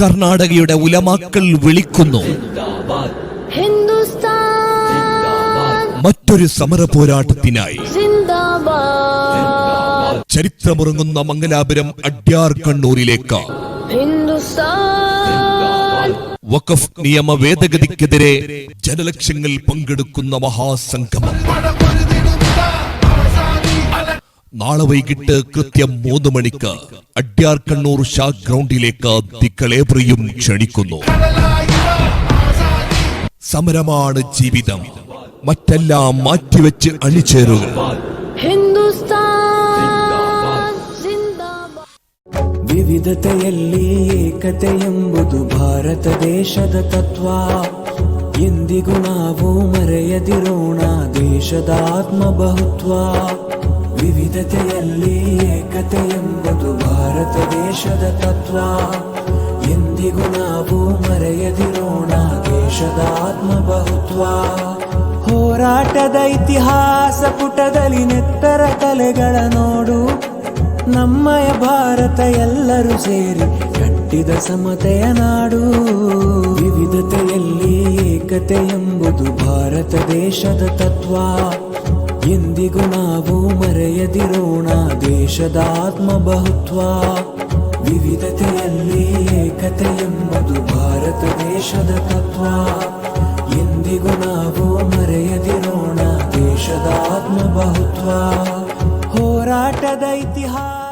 കർണാടകയുടെ ഉലമാക്കൾ വിളിക്കുന്നു. മറ്റൊരു സമര പോരാട്ടത്തിനായി ചരിത്രമുറങ്ങുന്ന മംഗലാപുരം അഡ്യാർ കണ്ണൂരിലേക്ക്. വഖഫ് നിയമ ഭേദഗതിക്കെതിരെ ജനലക്ഷങ്ങൾ പങ്കെടുക്കുന്ന മഹാസംഗമം. നാളെ വൈകിട്ട് കൃത്യം മൂന്ന് മണിക്ക് അഡ്യാർ കണ്ണൂർ ഷാ ഗ്രൗണ്ടിലേക്ക് തിക്കളേപ്രിയും ക്ഷണിക്കുന്നു. സമരമാണ് ജീവിതം. മറ്റെല്ലാം മാറ്റിവെച്ച് അണിചേരുക ವಿವಿಧತೆಯಲ್ಲಿ ಏಕತೆ ಎಂಬುದು ಭಾರತ ದೇಶದ ವಿವಿಧತೆಯಲ್ಲಿ ಏಕತೆ ಎಂಬುದು ಭಾರತ ದೇಶದ ತತ್ವ. ಎಂದಿಗೂ ನಾವು ಮರೆಯದಿರೋಣ ದೇಶದ ಆತ್ಮ ಬಹುತ್ವ ಹೋರಾಟದ ಇತಿಹಾಸ ಪುಟದಲ್ಲಿ ನೆತ್ತರ ಕಲೆಗಳ ನೋಡು. ನಮ್ಮಯ ಭಾರತ ಎಲ್ಲರೂ ಸೇರಿ ಕಟ್ಟಿದ ಸಮತೆಯ ನಾಡು. ವಿವಿಧತೆಯಲ್ಲಿ ಏಕತೆ ಎಂಬುದು ಭಾರತ ದೇಶದ ತತ್ವ. ಎಂದಿಗೂ ನಾವು ಮರೆಯದಿರೋಣ ದೇಶದ ಆತ್ಮಬಹುತ್ವ ವಿವಿಧತೆಯಲ್ಲಿ ಏಕತೆ ಎಂಬುದು ಭಾರತ ದೇಶದ ತತ್ವ. ಎಂದಿಗೂ ನಾವು ಮರೆಯದಿರೋಣ ದೇಶದ ಆತ್ಮಬಹುತ್ವ ಹೋರಾಟದ ಇತಿಹಾಸ